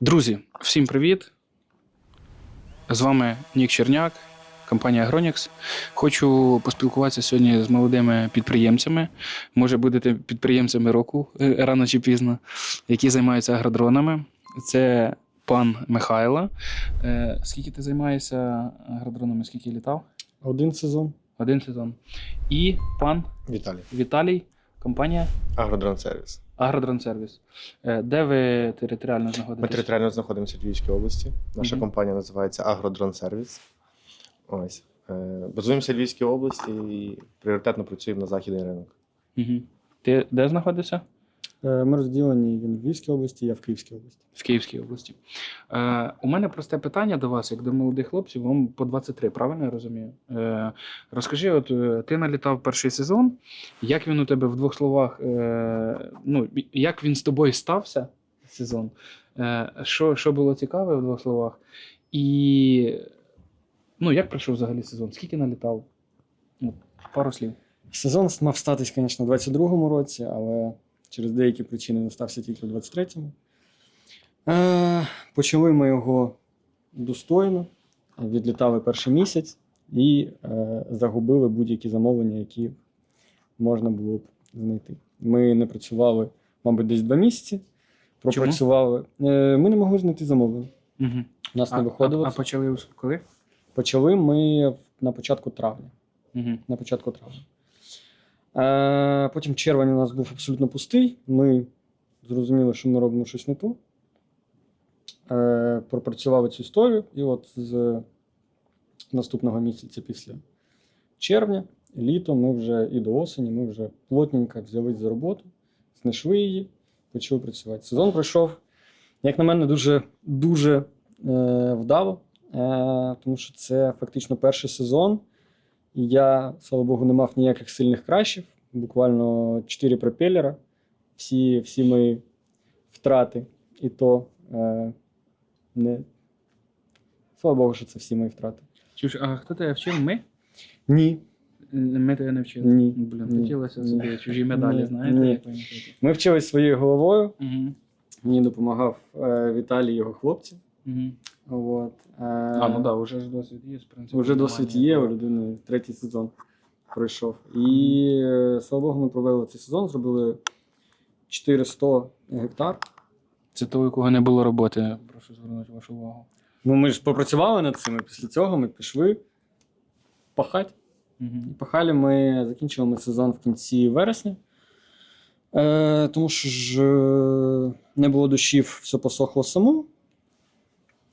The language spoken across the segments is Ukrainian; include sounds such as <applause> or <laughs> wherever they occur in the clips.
Друзі, всім привіт! З вами Нік Черняк, компанія Агронікс. Хочу поспілкуватися сьогодні з молодими підприємцями. Може, будете підприємцями року е, рано чи пізно, які займаються агродронами. Це пан Михайло. Е, Скільки ти займаєшся агродронами? Скільки літав? Один сезон. Один сезон. І пан Віталій. Віталій, компанія Агродрон сервіс. Агродронсервіс. Е, Де ви територіально знаходитесь? Ми територіально знаходимося в Львівській області. Наша Мгм. компанія називається Агродронсервіс. Ось. Е, Базуємося в Львівській області і пріоритетно працюємо на західний ринок. Угу. Ти де знаходишся? Е, Ми розділені він в Львівській області, я в Київській області. В Київській області. Е, у мене просте питання до вас, як до молодих хлопців, вам по 23, правильно я розумію? Е, розкажи, от е, ти налітав перший сезон, як він у тебе в двох словах, е, ну, як він з тобою стався, сезон? Е, що, що було цікаве в двох словах? І ну, як пройшов взагалі сезон? Скільки налітав? Ну, пару слів. Сезон мав статись, звісно, у 22-му році, але через деякі причини він стався тільки у 23-му. Е, Почали ми його достойно, відлітали перший місяць і е, загубили будь-які замовлення, які можна було б знайти. Ми не працювали, мабуть, десь два місяці. Пропрацювали. Е, Ми не могли знайти замовлення. Угу. У нас А, не виходило. а, а почали коли? Почали ми на початку травня. Угу. На початку травня. Е, потім червень у нас був абсолютно пустий. Ми зрозуміли, що ми робимо щось не то. Е, пропрацювали цю історію, і от з наступного місяця після червня, літо, ми вже і до осені, ми вже плотненько взялись за роботу, знайшли її, почали працювати. Сезон пройшов, як на мене, дуже, дуже е, вдало, е, тому що це фактично перший сезон. Я, слава Богу, не мав ніяких сильних кращів. Буквально 4 пропелера. Всі, всі мої втрати. І то е, не. Слава Богу, що це всі мої втрати. Чуш, а хто тебе вчив? Ми? Ні. Ми тебе не вчили. Ні. Блін, Ні. хотілося Ні. собі чужі медалі, Ні. знаєте, Ні. як. Ми вчились своєю головою. Угу. Мені допомагав е, Віталій і його хлопці. Угу. От, е, А, ну так, вже ж досвід є, в принципі. Уже досвід є, у людини третій сезон пройшов. І е, слава Богу, ми провели цей сезон, зробили 400 гектар. Це того, у кого не було роботи, прошу звернути вашу увагу. Ну, ми ж попрацювали над цим, і після цього ми пішли пахати. Угу. І пахали ми закінчили ми сезон в кінці вересня. Е, тому що ж е, не було дощів, все посохло само.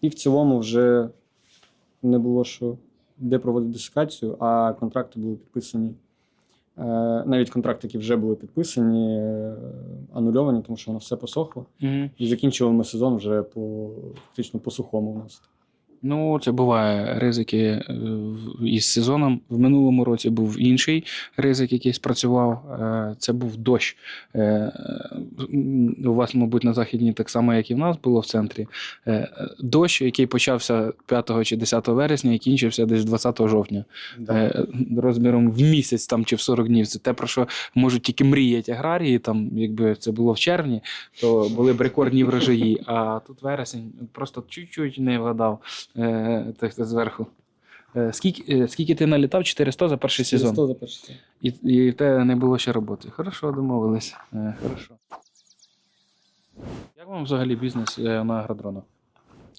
І в цілому вже не було що де проводити десикацію, а контракти були підписані. Е, навіть контракти, які вже були підписані, е, анульовані, тому що воно все посохло. Угу. І закінчували ми сезон вже по фактично по сухому у нас. Ну, це буває ризики е, із сезоном. В минулому році був інший ризик, який спрацював. Е, Це був дощ. Е, У вас, мабуть, на західній так само, як і в нас було в центрі. Дощ, який почався 5 чи 10 вересня і кінчився десь 20 жовтня. Е, розміром в місяць там чи в 40 днів. Це те, про що можуть тільки мріяти аграрії. Там, якби це було в червні, то були б рекордні врожаї. А тут вересень просто чуть-чуть не вгадав той, хто зверху. Е, Скільки, е, скільки ти налітав? 400 за перший сезон. 400 за перший сезон. І, і в тебе не було ще роботи. Хорошо, домовились. Е, Хорошо. Як вам взагалі бізнес е, на агродронах?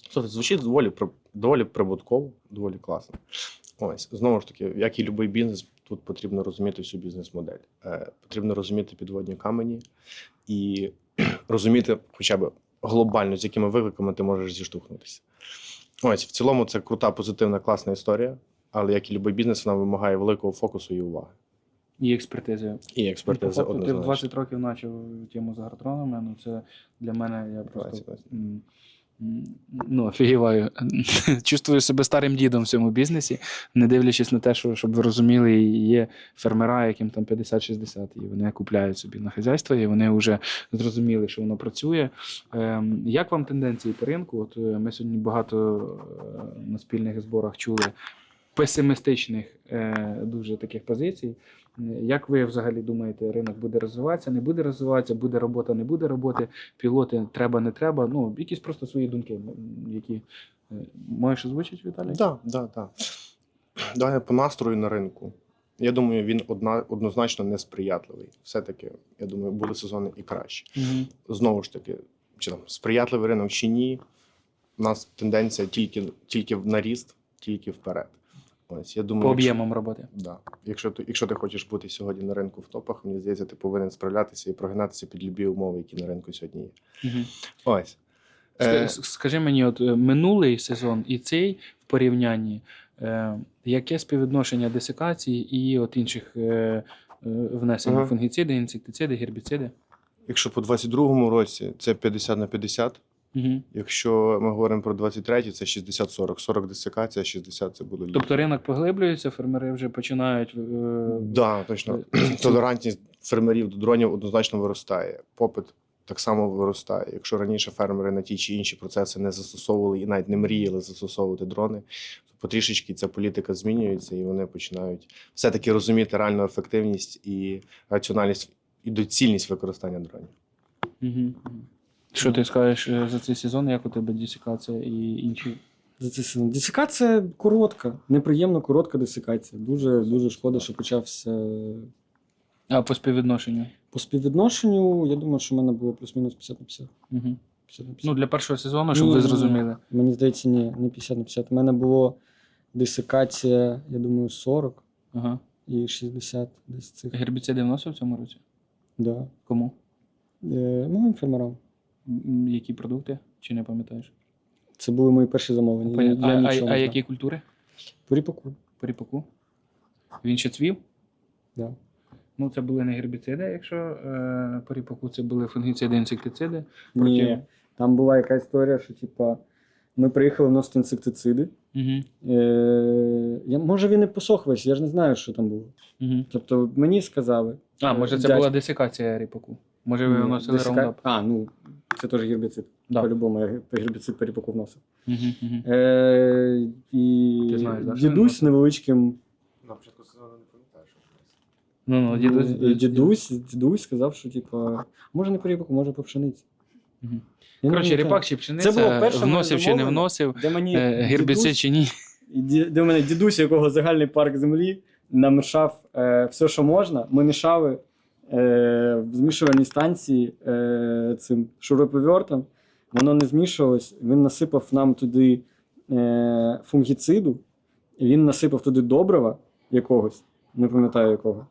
Слухайте, звучить доволі, доволі прибутково, доволі класно. Ось, знову ж таки, як і будь-який бізнес, тут потрібно розуміти всю бізнес-модель. Е, потрібно розуміти підводні камені і <clears throat> розуміти хоча б глобально, з якими викликами ти можеш зіштовхнутися. Ось, в цілому, це крута, позитивна, класна історія, але як і будь-який бізнес, вона вимагає великого фокусу і уваги. І експертизи. І експертизи Ну, по Ти в 20 років почав тему з агротронами, ну це для мене я просто 20. м, м, ну, офігіваю. <laughs> Чувствую себе старим дідом в цьому бізнесі, не дивлячись на те, що, щоб ви розуміли, є фермера, яким там 50-60, і вони купляють собі на хазяйство, і вони вже зрозуміли, що воно працює. Ем, Як вам тенденції по ринку? От е, ми сьогодні багато е, на спільних зборах чули песимістичних е, дуже таких позицій. Як ви взагалі думаєте, ринок буде розвиватися, не буде розвиватися, буде робота, не буде роботи, пілоти треба, не треба? Ну, якісь просто свої думки, які е, можеш озвучити, Віталій? Так, так, так. Далі по настрою на ринку. Я думаю, він одна, однозначно несприятливий. Все-таки, я думаю, були сезони і краще. Угу. Знову ж таки, чи там сприятливий ринок чи ні, у нас тенденція тільки, тільки в наріст, тільки вперед. Ось, я думаю, По якщо- об'ємам роботи. Да. Якщо ти, якщо ти хочеш бути сьогодні на ринку в топах, мені здається, ти повинен справлятися і прогинатися під любі умови, які на ринку сьогодні є. Угу. Ось. Е, Скажи мені, от е, минулий сезон і цей в порівнянні, е, яке співвідношення десикації і от інших е, е, внесень Ага. фунгіциди, інсектициди, гербіциди? якщо по 22-му році це 50 на 50, Угу. якщо ми говоримо про 23-й, це 60-40. 40 десикація, 60 це буде Тобто ринок поглиблюється, фермери вже починають. е, Да, точно. Толерантність фермерів до дронів однозначно виростає. Попит так само виростає. Якщо раніше фермери на ті чи інші процеси не застосовували і навіть не мріяли застосовувати дрони, то потрішечки ця політика змінюється, і вони починають все-таки розуміти реальну ефективність і раціональність і доцільність використання дронів. Угу. Що ти скажеш е, за цей сезон, як у тебе десикація і інші? За цей сезон. Десикація коротка, неприємно коротка десикація. Дуже дуже шкода, що почався А по співвідношенню? по співвідношенню. Я думаю, що в мене було плюс-мінус 50 на 50. Угу. 50 на 50. Ну, для першого сезону, щоб Ні, ви ні, ні. зрозуміли. Мені здається, ні, не 50 на 50. У мене було десикація, я думаю, 40 Ага. і 60 десь цих. Гербіциди вносив в цьому році? Да. Кому? Е, малим фермерам. Які продукти? Чи не пам'ятаєш? Це були мої перші замовлення. Понятно. Я А, а, нічого а знав. які культури? По ріпаку. По? Він ще цвів? Да. Ну, це були не гербіциди, якщо е, по ріпаку це були фунгіциди, інсектициди. Ні, там була яка історія, що типа ми приїхали вносити інсектициди. Угу. Е, я, може він і посох весь, я ж не знаю, що там було. Угу. Тобто мені сказали. А, може, це Дядь- була десикація ріпаку. Може, ви Ні, вносили десика- раундап? А, ну це теж гербіцид. Да. По-любому, я гербіцид по ріпаку вносив. Угу, угу. Е, і Ти знаєш, да, що він дідусь невеличким. На початку сезону не пам'ятаю, що Ну, ну, дідусь. Е, дідусь, дідусь сказав, що типа, може не по ріпаку, може по пшениці. Мгм. Я не Коротше, пам'ятаю. ріпак чи пшениця, Це було перше вносив чи не вносив, де мені е, гербіцид дідусь- чи ні. І ді- Де в мене дідусь, у якого загальний парк землі, намішав е, все, що можна. Ми мішали в змішувальній станції е, цим шуруповертом. Воно не змішувалось. Він насипав нам туди е, фунгіциду, він насипав туди добрива якогось, не пам'ятаю якого.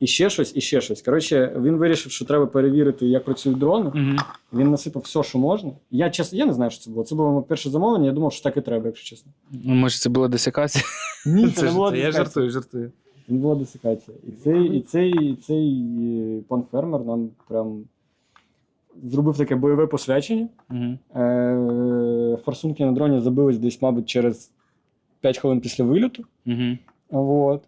І ще щось, і ще щось. Коротше, він вирішив, що треба перевірити, як працюють дрони. Угу. Він насипав все, що можна. Я чесно, я не знаю, що це було. Це було моє перше замовлення. Я думав, що так і треба, якщо чесно. Ну, може, це була десикація? Ні, це, не було я жартую, жартую. Не було десикація. І цей, і цей, і цей пан фермер нам прям зробив таке бойове посвячення. Угу. Е, форсунки на дроні забились десь, мабуть, через 5 хвилин після вильоту. Угу. Вот.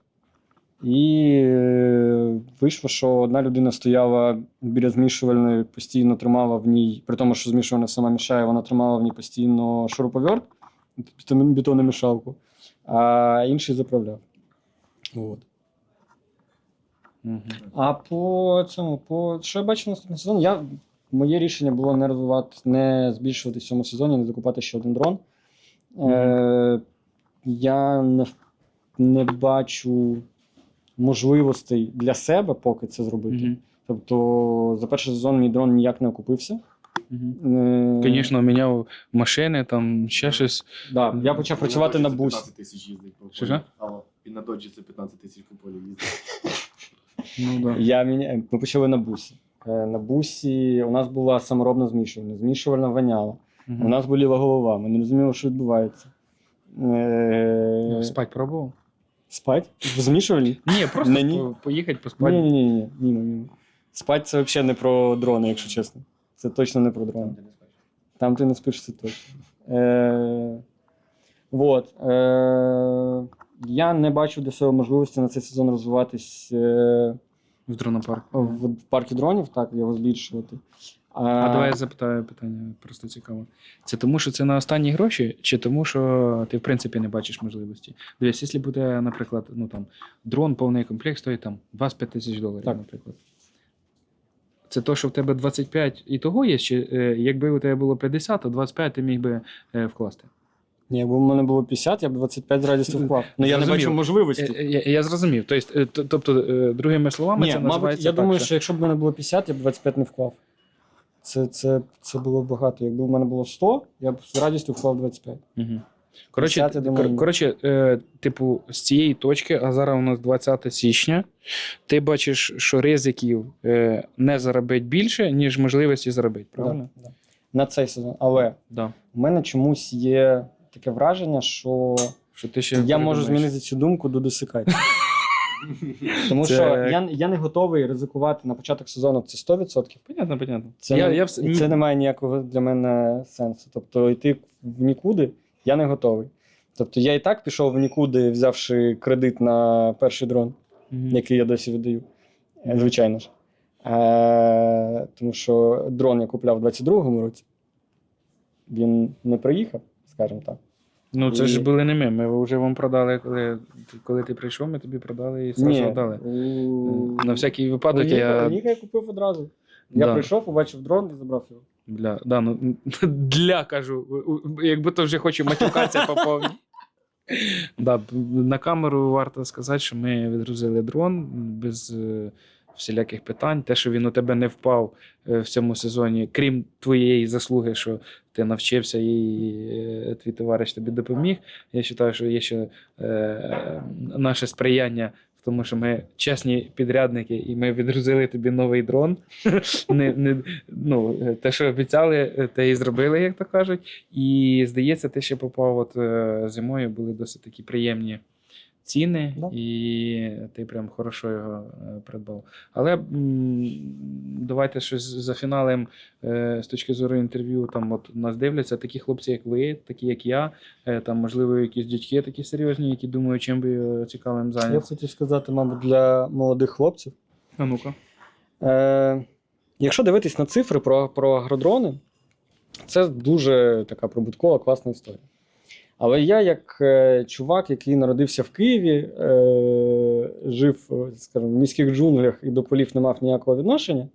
І е, вийшло, що одна людина стояла біля змішувальної, постійно тримала в ній, при тому, що змішувальна сама мішає, вона тримала в ній постійно шуруповерт, бетономішалку, а інший заправляв. От. А по цьому, по що я бачу наступний сезон, я, моє рішення було не розвивати, не збільшувати в цьому сезоні, не закупати ще один дрон. Е, я не, не бачу можливостей для себе поки це зробити. Угу. Тобто за перший сезон мій дрон ніяк не окупився. Угу. Е, Звісно, міняв машини, там ще щось. да, я почав працювати на бусі. 15 тисяч їздить по Що полі. ж? Алло, і на доджі це 15 тисяч по полі їздить. Ну, да. Я міня... Ми почали на бусі. Е, На бусі у нас була саморобна змішувальна, змішувальна воняла. У нас боліла голова, ми не розуміли, що відбувається. Е... Спать пробував? Спать? В змішувальні? Ні, просто На по- поїхати Ні, поспати. ні, ні, ні, ні, ні. Спать це взагалі не про дрони, якщо чесно. Це точно не про дрони. Там ти не спиш, це точно. Е... Вот. Е... Я не бачу для себе можливості на цей сезон розвиватись е... В дронопарк. в парку дронів, так, його збільшувати. А давай я запитаю питання, просто цікаво. Це тому, що це на останні гроші, чи тому, що ти в принципі не бачиш можливості? Дивись, якщо буде, наприклад, ну там дрон, повний комплект стоїть там 25 тисяч доларів, Так. наприклад. Це то, що в тебе 25 і того є, чи е, якби у тебе було 50, то 25 ти міг би е, вкласти. Ні, якби в мене було 50, я б 25 з радістю вклав. Ну я не Зрозумів. бачу можливості. Е, е, Я, я зрозумів. Тобто, е, т- тобто, е, другими словами, Ні, це мабуть, називається я так, думаю, що... що якщо б в мене було 50, я б 25 не вклав. Це, це, це було багато. Якби в мене було 100, я б з радістю вклав 25. Угу. Коротше, 50, я думаю, кор- ні. коротше е, типу, з цієї точки, а зараз у нас 20 січня, ти бачиш, що ризиків е, не заробити більше, ніж можливості заробити, правильно? Да, да. На цей сезон. Але Да. у мене чомусь є таке враження, що Що ти ще я можу змінити цю думку до досикати. <laughs> Тому Це- що я, я не готовий ризикувати на початок сезону це 100%. Понятно, понятно. Це, я, не, я, вс- це не має ніякого для мене сенсу. Тобто йти в нікуди я не готовий. Тобто я і так пішов в нікуди, взявши кредит на перший дрон, Мгм. який я досі видаю. Е, Звичайно ж. Е, тому що дрон я купляв у 22-му році. Він не приїхав, скажімо так. Ну, це ж були не ми. Ми вже вам продали, коли, коли ти прийшов, ми тобі продали і зразу дали. у- На всякий випадок я. приїхав, я купив одразу. Я Да. прийшов, побачив дрон і забрав його. Для, да, ну, <laughs> для кажу, якби то вже хочу матюкатися по повній. <laughs> Да, на камеру варто сказати, що ми відгрузили дрон без е, всіляких питань. Те, що він у тебе не впав е, в цьому сезоні, крім твоєї заслуги, що ти навчився і е, твій товариш тобі допоміг. Я вважаю, що є ще е, наше сприяння тому, що ми чесні підрядники, і ми відгрузили тобі новий дрон. <laughs> не, не, ну, те, що обіцяли, те і зробили, як то кажуть. І здається, ти ще попав от зимою, були досить такі приємні ціни, Да. і ти прям хорошо його е, придбав. Але давайте щось за фіналем е, з точки зору інтерв'ю. Там от нас дивляться такі хлопці, як ви, такі як я. е, Там, можливо, якісь дядьки такі серйозні, які думають, чим би цікавим Я б хотів сказати, мабуть, для молодих хлопців. А ну-ка. Е, якщо дивитись на цифри про, про агродрони, це дуже така прибуткова, класна історія. Але я, як е, чувак, який народився в Києві, е, жив, е, скажімо, в міських джунглях і до полів не мав ніякого відношення.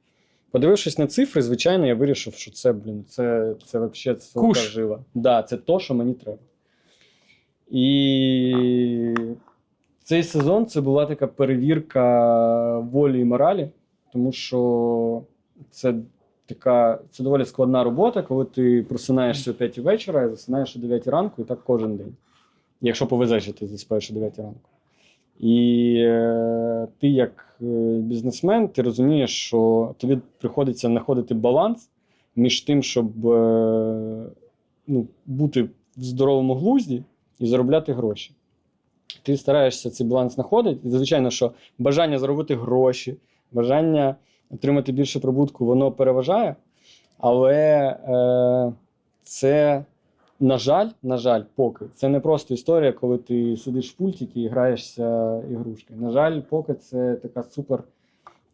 Подивившись на цифри, звичайно, я вирішив, що це, блін, це, це взагалі жила. Да, це то, що мені треба. І цей сезон це була така перевірка волі і моралі, тому що це така це доволі складна робота, коли ти просинаєшся о 5 вечора і засинаєш о 9 ранку, і так кожен день. Якщо повезеш, що ти заспаєш о 9 ранку. І е, ти, як е, бізнесмен, ти розумієш, що тобі приходиться знаходити баланс між тим, щоб е, ну, бути в здоровому глузді і заробляти гроші. Ти стараєшся цей баланс знаходити. І, звичайно, що бажання заробити гроші, бажання отримати більше прибутку, воно переважає. Але е, це, на жаль, на жаль, поки це не просто історія, коли ти сидиш в пультики і граєшся ігрушкою. На жаль, поки це така супер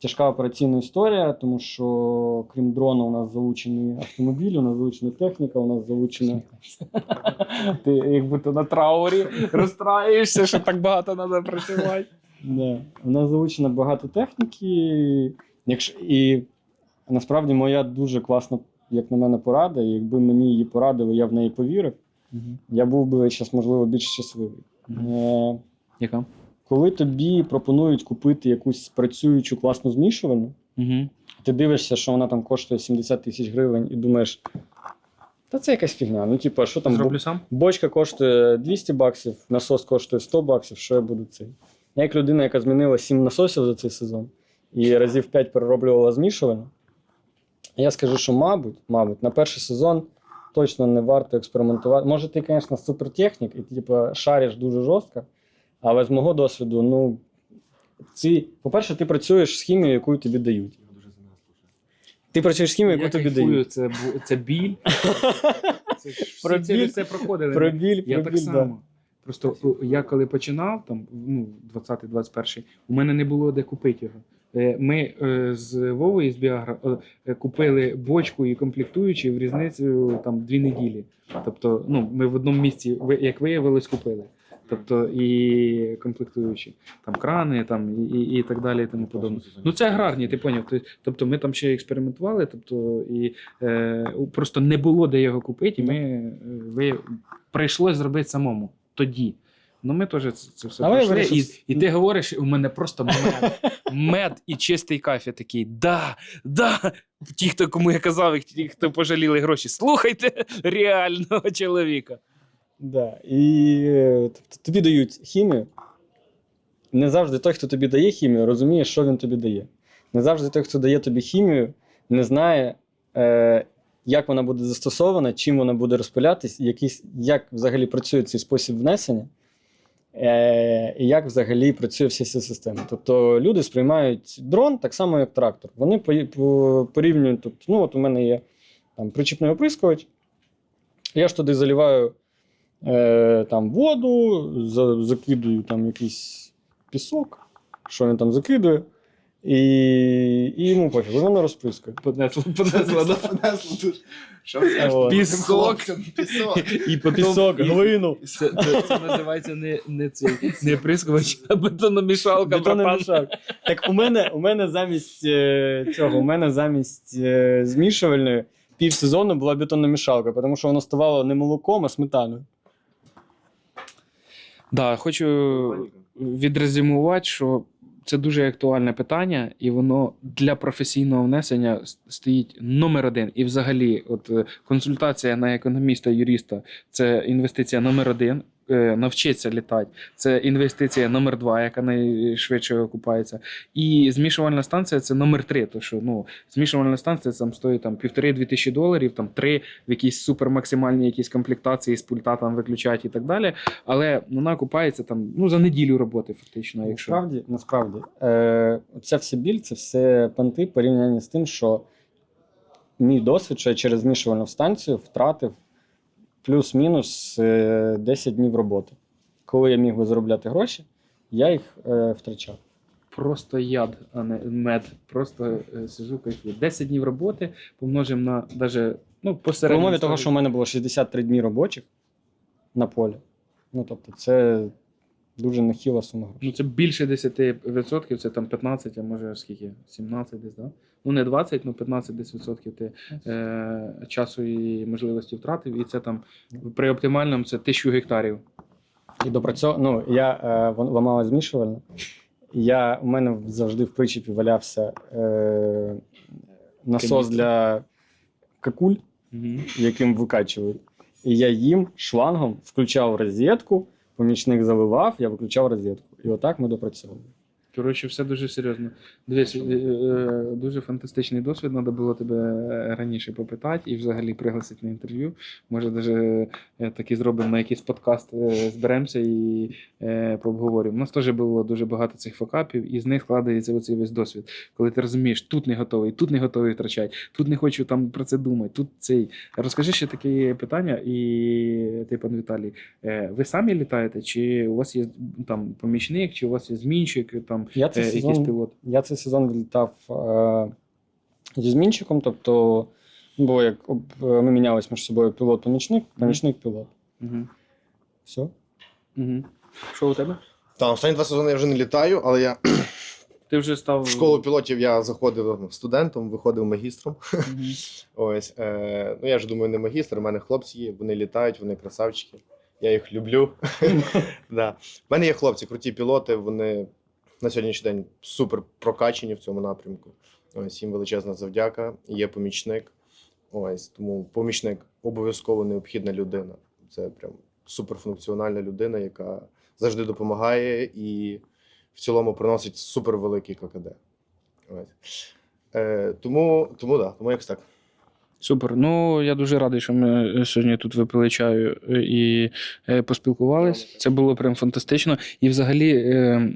тяжка операційна історія, тому що крім дрона, у нас залучені автомобілі, у нас залучена техніка, у нас залучена. Ти як будто на траурі розстраєшся, що так багато треба працювати. У нас залучено багато техніки. Якщо, і насправді моя дуже класна, як на мене, порада. І якби мені її порадили, я в неї повірив, я був би зараз, можливо, більш щасливий. Е, Яка? коли тобі пропонують купити якусь працюючу класну змішувальну, Угу. ти дивишся, що вона там коштує 70 тисяч гривень, і думаєш, та це якась фігня. Ну, типу, що там Зроблю сам? Бочка коштує 200 баксів, насос коштує 100 баксів, що я буду цей? Я як людина, яка змінила 7 насосів за цей сезон і разів 5 перероблювала змішувальну, я скажу, що, мабуть, мабуть, на перший сезон точно не варто експериментувати. Може, ти, звісно, супертехнік і типу, шариш дуже жорстко, але з мого досвіду, ну, ці, по-перше, ти працюєш з хімією, яку тобі дають. Ти працюєш з хімією, яку тобі дають. це, це біль. <laughs> Це ж всі Про це біль- все проходили. Про біль, Я про так біль, само. Просто я коли починав, там, ну, 20-21, у мене не було де купити його. Е, Ми е, з Вовою з Біагра е, купили бочку і комплектуючі в різницю там дві неділі. Тобто, ну, ми в одному місці, як виявилось, купили. Тобто і комплектуючі, там крани, там і, і, так далі, і тому подобне. Ну це аграрні, ти поняв. Тобто ми там ще експериментували, тобто і е, просто не було де його купити, і ми ви, прийшлось зробити самому тоді. Ну ми теж це, це все Але пройшли. І, і ти говориш, у мене просто мед, <laughs> мед і чистий кафе такий. Да, да. Ті, хто кому я казав, і ті, хто пожаліли гроші, слухайте реального чоловіка. Да. І е, тобто, тобі дають хімію. Не завжди той, хто тобі дає хімію, розуміє, що він тобі дає. Не завжди той, хто дає тобі хімію, не знає, е, як вона буде застосована, чим вона буде розпилятись, якийсь, як взагалі працює цей спосіб внесення, і як взагалі працює вся ця система. Тобто люди сприймають дрон так само, як трактор. Вони по- по- порівнюють, тобто, ну, от у мене є там, причіпний оприскувач, я ж туди заливаю е, там воду, закидую там якийсь пісок, що він там закидує, і, і йому пофіг, воно розприскує. Понесло, понесло. Понесло дуже. Що От. Пісок. Пісок. І потім Пісок, глину, Це, це, це називається не, не цей не прискувач, а бетономішалка. мішак. Так у мене, у мене замість е, цього, у мене замість е, змішувальної півсезону була бетонна мішалка, тому що воно ставало не молоком, а сметаною. Да, хочу відрезюмувати, що це дуже актуальне питання, і воно для професійного внесення стоїть номер один. І взагалі, от е, консультація на економіста, юриста це інвестиція номер один. Е, Навчитися літати. Це інвестиція номер два, яка найшвидше окупається. І змішувальна станція це номер три. То що ну, змішувальна станція там стоїть там півтори-дві тисячі доларів, там три в якісь супермаксимальні якісь комплектації з пульта там виключають і так далі. Але вона окупається там ну за неділю роботи, фактично. Якщо Насправді, насправді, е, ця вся біль це все панти порівняння з тим, що мій досвід, що я через змішувальну станцію втратив плюс-мінус е, 10 днів роботи. Коли я міг би заробляти гроші, я їх е, втрачав. просто яд, а не мед. Просто е, сижу кайфую. 10 днів роботи помножимо на даже ну посередньо. По умові того, що в мене було 63 дні робочих на полі. Ну, тобто, це дуже нехіла сума грошей. Ну, це більше 10%, це там 15, а може скільки? 17 десь, да? Ну не 20, ну 15 десь відсотків ти е, часу і можливості втратив, і це там при оптимальному це 1000 гектарів. І допрацьов... ну, я е, вон- ламала змішувальну. Я, у мене завжди в причепі валявся е, насос Каністра. для какуль, Угу. яким викачували. І я їм шлангом включав розетку, помічник заливав, я виключав розетку. І отак ми допрацьовували. Коротше, все дуже серйозно. Дивись, е, е, дуже фантастичний досвід. Треба було тебе е, раніше попитати і взагалі пригласити на інтерв'ю. Може, навіть таки зробимо на якийсь подкаст, е, зберемося і е, пообговорюємо. У нас теж було дуже багато цих факапів, і з них складається оцей весь досвід. Коли ти розумієш, тут не готовий, тут не готовий втрачати, тут не хочу там про це думати, тут цей. Розкажи ще таке питання, і ти, пан Віталій, е, ви самі літаєте, чи у вас є там помічник, чи у вас є змінщик, там Я е, цей якийсь сезон, пілот? я цей сезон літав е, зі змінчиком, тобто, бо як об- е, ми мінялись між собою пілот-помічник, помічник-пілот. Угу. Все. Угу. Що у тебе? Та останні два сезони я вже не літаю, але я <clears throat> Ти вже став в школу пілотів я заходив студентом, виходив магістром. Мгм. <laughs> Ось, е, ну я ж думаю, не магістр, у мене хлопці є, вони літають, вони красавчики. Я їх люблю. <laughs> <laughs> да. У мене є хлопці, круті пілоти, вони на сьогоднішній день супер прокачені в цьому напрямку. Ось їм величезна завдяка. Є помічник. Ось тому помічник обов'язково необхідна людина. Це прям суперфункціональна людина, яка завжди допомагає і в цілому приносить супер великий ККД. Ось. Е, тому, тому да, тому якось так. Супер. Ну я дуже радий, що ми е, сьогодні тут випили чаю е, і е, поспілкувались. Це було прям фантастично. І взагалі, е,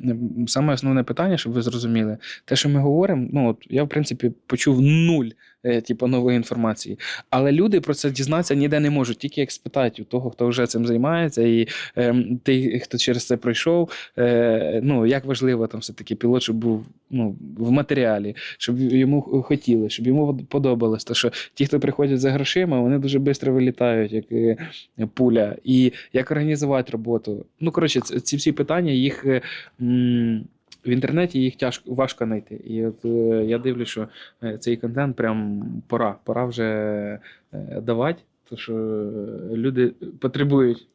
саме основне питання, щоб ви зрозуміли, те, що ми говоримо, ну от я в принципі почув нуль типу, нової інформації. Але люди про це дізнатися ніде не можуть, тільки як спитають у того, хто вже цим займається, і ем, ти, хто через це пройшов. Е, ну, як важливо там все-таки пілот, щоб був ну, в матеріалі, щоб йому хотіли, щоб йому подобалось. То що ті, хто приходять за грошима, вони дуже швидко вилітають, як е, пуля. І як організувати роботу. Ну, коротше, ці всі питання, їх е, в інтернеті їх тяжко важко знайти. І от е, я дивлюсь, що е, цей контент прям пора. Пора вже е, давати, тому що люди потребують.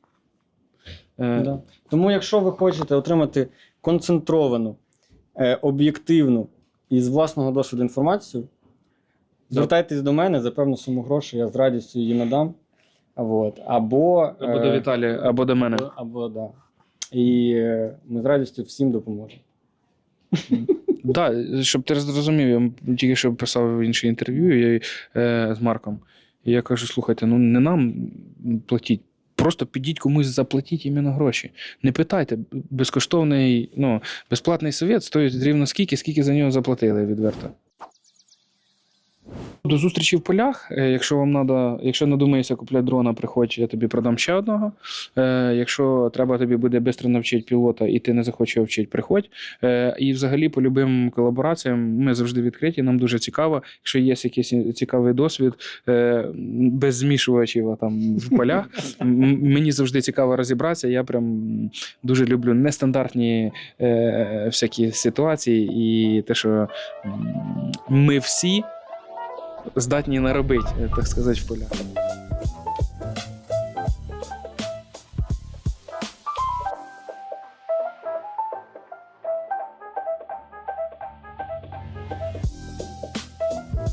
Да. Тому, якщо ви хочете отримати концентровану, об'єктивну і з власного досвіду інформацію, звертайтесь до мене за певну суму грошей, я з радістю її надам. А Вот. Або, Або до Віталія, або до мене. Або, або да. І ми з радістю всім допоможемо. Так, щоб ти зрозумів, я тільки що писав інше інтерв'ю е, з Марком. І я кажу: слухайте, ну не нам платіть. Просто підіть комусь заплатіть іменно гроші. Не питайте, безкоштовний, ну, безплатний совет стоїть рівно скільки, скільки за нього заплатили відверто. До зустрічі в полях. Е, Якщо вам надо, якщо надумаєшся купляти дрона, приходь, я тобі продам ще одного. Е, якщо треба тобі буде швидко навчити пілота, і ти не захочеш вчити, приходь. Е, і взагалі по любим колабораціям ми завжди відкриті. Нам дуже цікаво. Якщо є якийсь цікавий досвід без змішувачів там в полях, мені завжди цікаво розібратися. Я прям дуже люблю нестандартні всякі ситуації, і те, що ми всі здатні наробити, так сказати, в полях.